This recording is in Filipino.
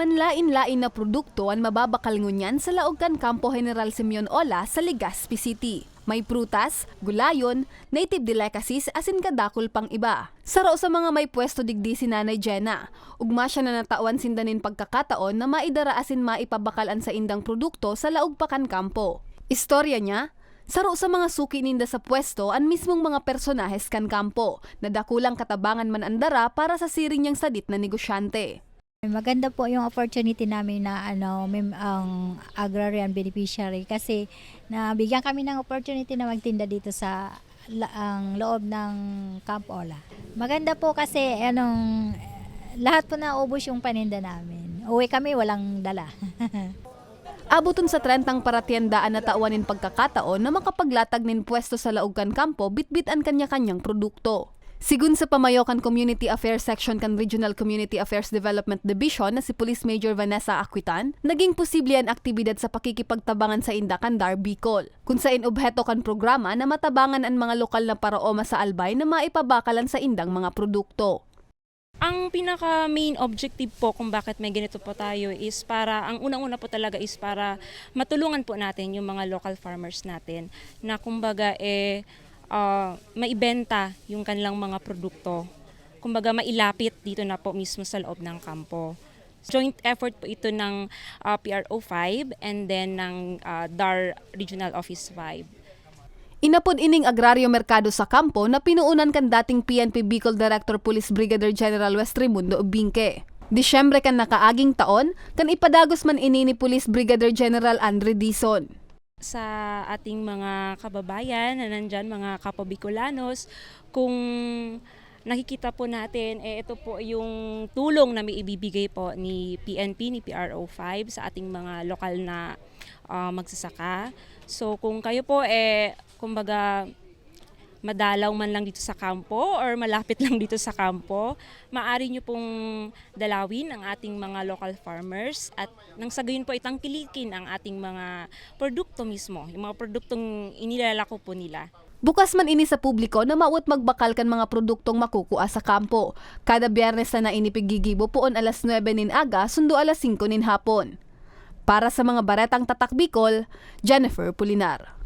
Manlain-lain na produkto ang mababakal ngunyan sa Laogan Campo General Simeon Ola sa Legazpi City. May prutas, gulayon, native delicacies asin kadakol pang iba. Saro sa mga may pwesto digdi si Nanay Jenna. Ugma siya na natawan sindanin pagkakataon na maidara asin maipabakalan sa indang produkto sa Laugpakan Campo. Istorya niya, Saro sa mga suki ninda sa pwesto ang mismong mga personahes kan kampo na dakulang katabangan man andara para sa siring niyang sadit na negosyante. Maganda po yung opportunity namin na ano, mem- ang agrarian beneficiary kasi nabigyan kami ng opportunity na magtinda dito sa la- ang loob ng Camp Ola. Maganda po kasi anong lahat po naubos yung paninda namin. Uwi kami walang dala. Abuton sa trentang paratiandaan na tauanin pagkakataon na makapaglatag nin pwesto sa Laugkan Kampo bitbit ang kanya-kanyang produkto. Sigun sa Pamayokan Community Affairs Section kan Regional Community Affairs Development Division na si Police Major Vanessa Aquitan, naging posible ang aktibidad sa pakikipagtabangan sa Indakandar, Bicol. Kung saan obheto kan programa na matabangan ang mga lokal na paraoma sa Albay na maipabakalan sa indang mga produkto. Ang pinaka main objective po kung bakit may ganito po tayo is para ang unang-una po talaga is para matulungan po natin yung mga local farmers natin na kumbaga eh ah, maibenta yung kanilang mga produkto. Kumbaga mailapit dito na po mismo sa loob ng kampo. Joint effort po ito ng ah, PRO 5 and then ng ah, DAR Regional Office 5. Inapod ining agraryo merkado sa kampo na pinuunan kan dating PNP Bicol Director Police Brigadier General West Raimundo Ubingke. Disyembre kan nakaaging taon, kan ipadagos man ini ni Police Brigadier General Andre Dizon. Sa ating mga kababayan na nandyan, mga kapobicolanos, kung nakikita po natin, eh, ito po yung tulong na may ibibigay po ni PNP, ni PRO5 sa ating mga lokal na ah, magsasaka. So kung kayo po, eh, kumbaga, madalaw man lang dito sa kampo or malapit lang dito sa kampo, maaari nyo pong dalawin ang ating mga local farmers at nang sa gayon po itangkilikin ang ating mga produkto mismo, yung mga produktong inilalako po nila. Bukas man ini sa publiko na mauot magbakal kan mga produktong makukuha sa kampo. Kada biyernes na nainipigigibo poon alas 9 nin aga, sundo alas 5 nin hapon. Para sa mga baretang tatak Bicol, Jennifer Pulinar.